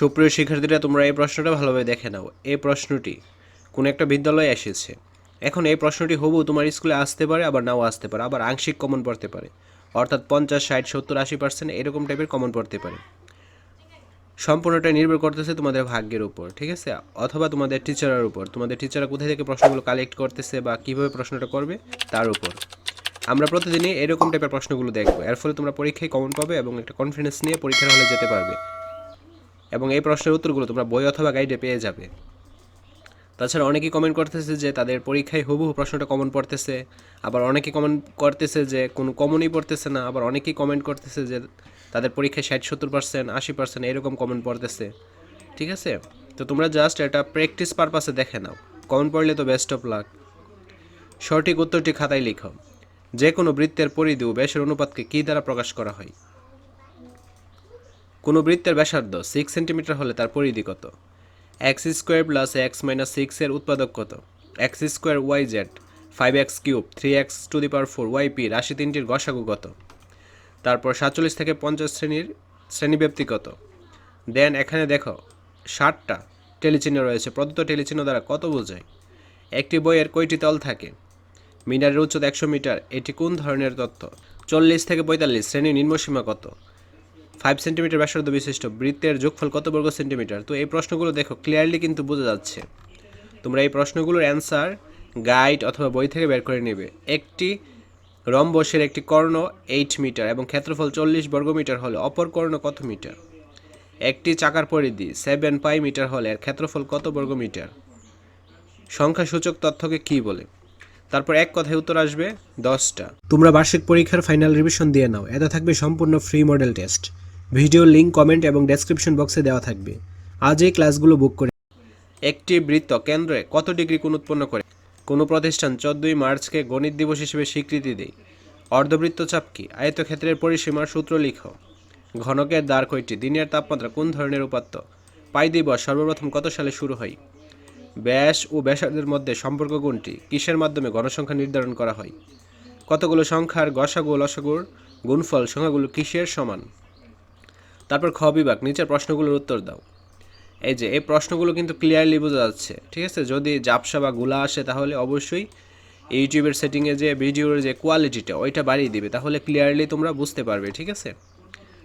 সুপ্রিয় শিক্ষার্থীরা, তোমরা এই প্রশ্নটা ভালোভাবে দেখে নাও। এই প্রশ্নটি কোনো একটা বিদ্যালয়ে এসেছে। এখন এই প্রশ্নটি হবু তোমার স্কুলে আসতে পারে, আবার নাও আসতে পারে, আবার আংশিক কমন পড়তে পারে। অর্থাৎ পঞ্চাশ, ষাট, সত্তর, আশি পার্সেন্ট এরকম টাইপের কমন পড়তে পারে। সম্পূর্ণটা নির্ভর করতেছে তোমাদের ভাগ্যের উপর, ঠিক আছে? অথবা তোমাদের টিচারের উপর। তোমাদের টিচাররা কোথায় থেকে প্রশ্নগুলো কালেক্ট করতেছে বা কীভাবে প্রশ্নটা করবে, তার উপর। আমরা প্রতিদিনই এরকম টাইপের প্রশ্নগুলো দেখব। এর ফলে তোমরা পরীক্ষায় কমন পাবে এবং একটা কনফিডেন্স নিয়ে পরীক্ষার হলে যেতে পারবে। এবং এই প্রশ্নের উত্তরগুলো তোমরা বই অথবা গাইডে পেয়ে যাবে। তাছাড়া অনেকেই কমেন্ট করতেছে যে তাদের পরীক্ষায় হুবহু প্রশ্নটা কমন পড়তেছে, আবার অনেকেই কমেন্ট করতেছে যে কোনো কমনই পড়তেছে না, আবার অনেকেই কমেন্ট করতেছে যে তাদের পরীক্ষায় ষাট, সত্তর পার্সেন্ট আশি পার্সেন্ট এরকম কমেন্ট পড়তেছে। ঠিক আছে? তো তোমরা জাস্ট এটা প্র্যাকটিস পারপাসে দেখে নাও। কমন পড়লে তো বেস্ট অফ লাক সঠিক উত্তরটি খাতায় লিখো। যে কোনো বৃত্তের পরিধি ও ব্যাসের অনুপাতকে কী দ্বারা প্রকাশ করা হয়? কোনো বৃত্তের ব্যাসার্ধ সিক্স সেন্টিমিটার হলে তার পরিধি কত? X square plus x minus সিক্সের উৎপাদক কত? X square y z five x cube three x to the power four y p রাশি তিনটির গসাগু কত? তারপর সাতচল্লিশ থেকে পঞ্চাশ শ্রেণির শ্রেণীব্যাপ্তি কত? দেন এখানে দেখো, ষাটটা টেলিচিহ্ন রয়েছে। প্রদত্ত টেলিচিহ্ন দ্বারা কত বোঝায়? একটি বইয়ের কয়টি তল থাকে? মিনারের উচ্চতা একশো মিটার। এটি কোন ধরনের তথ্য? চল্লিশ থেকে পঁয়তাল্লিশ, শ্রেণির নিম্নসীমা কত? ফাইভ সেন্টিমিটার ব্যাসার্ধ বিশিষ্ট, বৃত্তের যোগফল কত বর্গ সেন্টিমিটার? তো এই প্রশ্নগুলো দেখো ক্লিয়ারলি কিন্তু বোঝা যাচ্ছে। তোমরা এই প্রশ্নগুলোর অ্যান্সার গাইড অথবা বই থেকে বের করে নেবে। একটি রম্বসের একটি কর্ণ এইট মিটার এবং ক্ষেত্রফল চল্লিশ বর্গমিটার হলে অপর কর্ণ কত মিটার একটি চাকার পরিধি সেভেন পাই মিটার হলে এর ক্ষেত্রফল কত বর্গ বর্গমিটার সংখ্যাসূচক তথ্যকে কী বলে? তারপর এক কথায় উত্তর আসবে, দশটা। তোমরা বার্ষিক পরীক্ষার ফাইনাল রিভিশন দিয়ে নাও। এতে থাকবে সম্পূর্ণ free model test video link comment এবং ডেসক্রিপশন বক্সে দেওয়া থাকবে। আজ এই ক্লাসগুলো বুক করে একটি বৃত্ত কেন্দ্রে কত ডিগ্রি কোণ উৎপন্ন করে? কোনো প্রতিষ্ঠান চোদ্দই মার্চকে গণিত দিবস হিসেবে স্বীকৃতি দেয়। অর্ধবৃত্ত চাপ কি? আয়তক্ষেত্রের পরিসীমার সূত্র লিখো। ঘনকের দ্বার কয়টি? দিনের তাপমাত্রা কোন ধরনের উপাত্ত? পাই দিবস সর্বপ্রথম কত সালে শুরু হয়? ব্যাস ও ব্যাসার্ধের মধ্যে সম্পর্ক কোনটি? কিসের মাধ্যমে গণসংখ্যা নির্ধারণ করা হয়? কতগুলো সংখ্যার গসাগু লসাগুর গুণফল সংখ্যাগুলো কিসের সমান? তারপর খ বিভাগ, নিচের প্রশ্নগুলোর উত্তর দাও। এই যে, এই প্রশ্নগুলো কিন্তু ক্লিয়ারলি বোঝা যাচ্ছে, ঠিক আছে? যদি জাপসা বা গুলা আসে, তাহলে অবশ্যই ইউটিউবের সেটিংয়ে যে, ভিডিওর যে কোয়ালিটিটা ওইটা বাড়িয়ে দিবে। তাহলে ক্লিয়ারলি তোমরা বুঝতে পারবে, ঠিক আছে?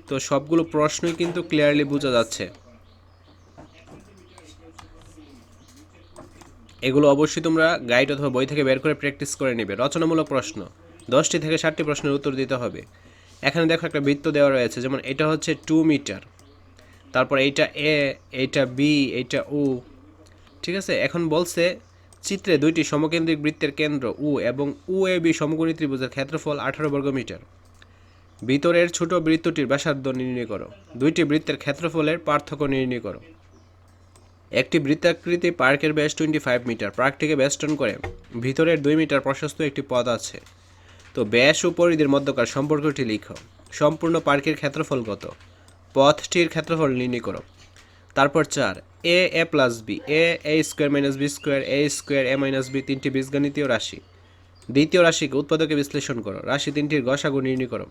তো সবগুলো প্রশ্নই কিন্তু ক্লিয়ারলি বোঝা যাচ্ছে। এগুলো অবশ্যই তোমরা গাইড অথবা বই থেকে বের করে প্র্যাকটিস করে নেবে। রচনামূলক প্রশ্ন, দশটি থেকে ষাটটি প্রশ্নের উত্তর দিতে হবে। এখানে দেখো একটা বৃত্ত দেওয়া রয়েছে, যেমন এটা হচ্ছে টু মিটার তারপর এইটা এ এইটা বি এইটা ও ঠিক আছে? এখন বলছে চিত্রে দুইটি সমকেন্দ্রিক বৃত্তের কেন্দ্র উ এবং উ এ বি সমকোণী ত্রিভুজের ক্ষেত্রফল আঠারো বর্গ মিটার ভিতরের ছোট বৃত্তটির ব্যাসার্ধ নির্ণয় করো। দুইটি বৃত্তের ক্ষেত্রফলের পার্থক্য নির্ণয় করো। একটি বৃত্তাকৃতি পার্কের ব্যাস টোয়েন্টি ফাইভ মিটার পার্কটিকে বেষ্টন করে। ভিতরের দুই মিটার প্রশস্ত একটি পথ আছে। তো ব্যাস ও পরিধির মধ্যকার সম্পর্কটি লিখো। সম্পূর্ণ পার্কের ক্ষেত্রফল কত? পথটির ক্ষেত্রফল নির্ণয় করো। তারপর চার, a a plus b, a a square minus b square, a square, a minus b তিনটি বীজগণিতীয় রাশি। দ্বিতীয় রাশিকে উৎপাদকে বিশ্লেষণ করো। রাশি তিনটির গসাগু নির্ণয় করো।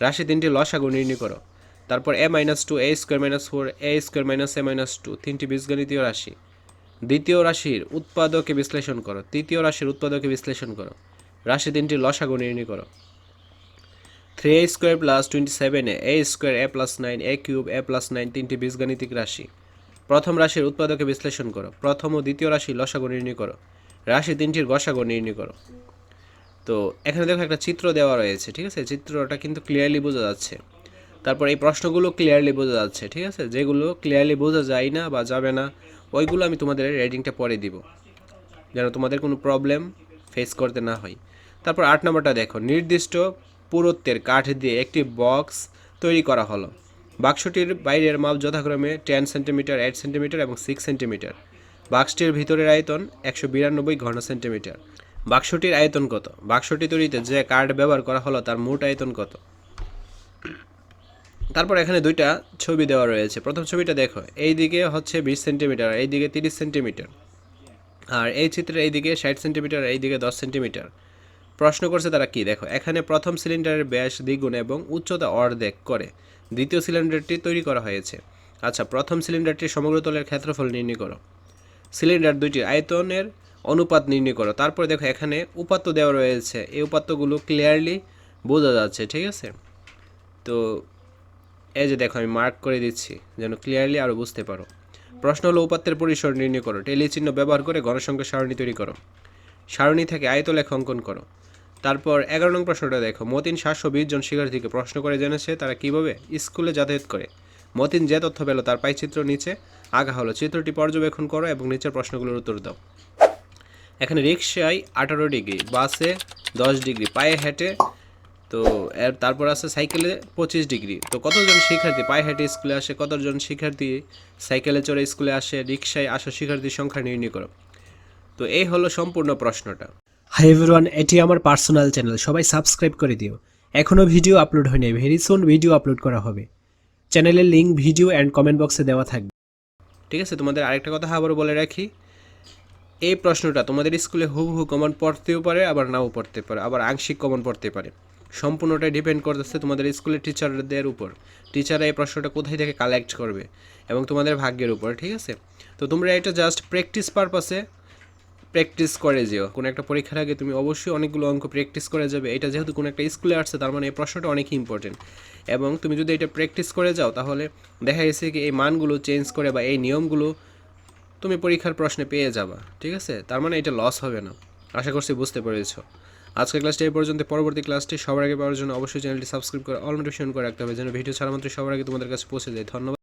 রাশি তিনটির লসাগু নির্ণয় করো। তারপর a minus two, a square minus four, a square minus a minus two, তিনটি বীজগণিতীয় রাশি। দ্বিতীয় রাশির উৎপাদকে বিশ্লেষণ করো। তৃতীয় রাশির উৎপাদকে বিশ্লেষণ করো। রাশি তিনটির লসাগু নির্ণয় করো। Three a square plus twenty seven a square a plus nine a cube a plus nine তিনটি বীজগাণিতিক রাশি। প্রথম রাশির উৎপাদকে বিশ্লেষণ করো। প্রথম ও দ্বিতীয় রাশি লসাগু নির্ণয় করো। রাশি তিনটির গসাগু নির্ণয় করো। তো, এখানে দেখো একটা চিত্র দেওয়া রয়েছে, ঠিক আছে? চিত্রটা কিন্তু ক্লিয়ারলি বোঝা যাচ্ছে। তারপর এই প্রশ্নগুলো ক্লিয়ারলি বোঝা যাচ্ছে, ঠিক আছে? যেগুলো ক্লিয়ারলি বোঝা যায় না বা যাবে না, ওইগুলো আমি তোমাদের রেডিংটা পরে দিব। যেন তোমাদের কোনো প্রবলেম ফেস করতে না হয়। তারপর আট নম্বরটা দেখো, নির্দিষ্ট পুরুত্বের কাঠ দিয়ে একটি বক্স তৈরি করা হলো। বাক্সটির বাইরের মাপ যথাক্রমে টেন সেন্টিমিটার এইট সেন্টিমিটার এবং সিক্স সেন্টিমিটার বাক্সটির ভিতরের আয়তন একশো বিরানব্বই ঘন সেন্টিমিটার বাক্সটির আয়তন কত? বাক্সটি তৈরিতে যে কাঠ ব্যবহার করা হলো তার মোট আয়তন কত? তারপর এখানে দুইটা ছবি দেওয়া রয়েছে। প্রথম ছবিটা দেখো এই দিকে হচ্ছে বিশ সেন্টিমিটার এই দিকে তিরিশ সেন্টিমিটার আর এই চিত্রের এই দিকে ষাট সেন্টিমিটার এই দিকে দশ সেন্টিমিটার প্রশ্ন করছে তারা কি? দেখো, এখানে প্রথম সিলিন্ডারের ব্যাস দ্বিগুণ এবং উচ্চতা অর্ধেক করে। দ্বিতীয় সিলিন্ডারটি তৈরি করা হয়েছে। আচ্ছা প্রথম সিলিন্ডারটি সমগ্র তলের ক্ষেত্রফল নির্ণয় করো। সিলিন্ডার দুইটির আয়তনের অনুপাত নির্ণয় করো। তারপরে দেখো, এখানে উপাত্ত দেওয়া রয়েছে। এই উপাত্তগুলো ক্লিয়ারলি বোঝা যাচ্ছে, ঠিক আছে? তো এই যে দেখো, আমি মার্ক করে দিচ্ছি, যেন ক্লিয়ারলি আরও বুঝতে পারো। প্রশ্ন হলো, উপাত্তের পরিসর নির্ণয় করো। টেলি চিহ্ন ব্যবহার করে গণসংখ্যা সারণী তৈরি করো। সারণী থেকে আয়তলেখ অঙ্কন করো। তারপর এগারো নং প্রশ্নটা দেখো। মতিন সাতশো বিশ জন শিক্ষার্থীকে প্রশ্ন করে জেনেছে, তারা কীভাবে? স্কুলে যাতায়াত করে। মতিন যে তথ্য পেল তার পাইচিত্র নিচে আগা হলো। চিত্রটি পর্যবেক্ষণ করো এবং নিচের প্রশ্নগুলোর উত্তর দাও। এখানে রিক্সায় আঠারো ডিগ্রি, বাসে দশ ডিগ্রি, পায়ে হেঁটে তো এর তারপর আছে সাইকেলে পঁচিশ ডিগ্রি। তো কতজন শিক্ষার্থী পায়ে হেঁটে স্কুলে আসে? কতজন শিক্ষার্থী সাইকেলে চড়ে স্কুলে আসে? রিক্সায় আসা শিক্ষার্থীর সংখ্যা নির্ণয় করো। তো এই হলো সম্পূর্ণ প্রশ্নটা। হাই এভরিওয়ান এটি আমার পার্সোনাল চ্যানেল সবাই সাবস্ক্রাইব করে দিও। এখনও ভিডিও আপলোড হয়নি ভেরি সুন ভিডিও আপলোড করা হবে। চ্যানেলের লিঙ্ক ভিডিও অ্যান্ড কমেন্ট বক্সে দেওয়া থাকবে। ঠিক আছে, তোমাদের আরেকটা কথা আবারও বলে রাখি। এই প্রশ্নটা তোমাদের স্কুলে হুবহু কমন পড়তেও পারে, আবার নাও পড়তে পারে, আবার আংশিক কমন পড়তে পারে। সম্পূর্ণটাই ডিপেন্ড করতেছে তোমাদের স্কুলের টিচারদের উপর। টিচাররা এই প্রশ্নটা কোথায় থেকে কালেক্ট করবে এবং তোমাদের ভাগ্যের উপর, ঠিক আছে? তো তোমরা এটা জাস্ট প্র্যাকটিস পারপাসে প্র্যাকটিস করে যেও। কোনো একটা পরীক্ষার আগে তুমি অবশ্যই অনেকগুলো অঙ্ক প্র্যাকটিস করে যাবে। এটা যেহেতু কোনো একটা স্কুলে আসছে, তার মানে এই প্রশ্নটা অনেক ইম্পর্টেন্ট এবং তুমি যদি এটা প্র্যাকটিস করে যাও, তাহলে দেখা গেছে কি এই মানগুলো চেঞ্জ করে বা এই নিয়মগুলো তুমি পরীক্ষার প্রশ্নে পেয়ে যাবা, ঠিক আছে? তার মানে এটা লস হবে না। আশা করছি বুঝতে পেরেছ। আজকের ক্লাসটি এই পর্যন্ত। পরবর্তী ক্লাসটি সবার আগে পাওয়ার জন্য অবশ্যই চ্যানেলটি সাবস্ক্রাইব করে অল নোটিফিকেশন করে রাখতে হবে, যেন ভিডিও ছাড়া মাত্র সবার আগে তোমাদের কাছে পৌঁছে যায়। ধন্যবাদ।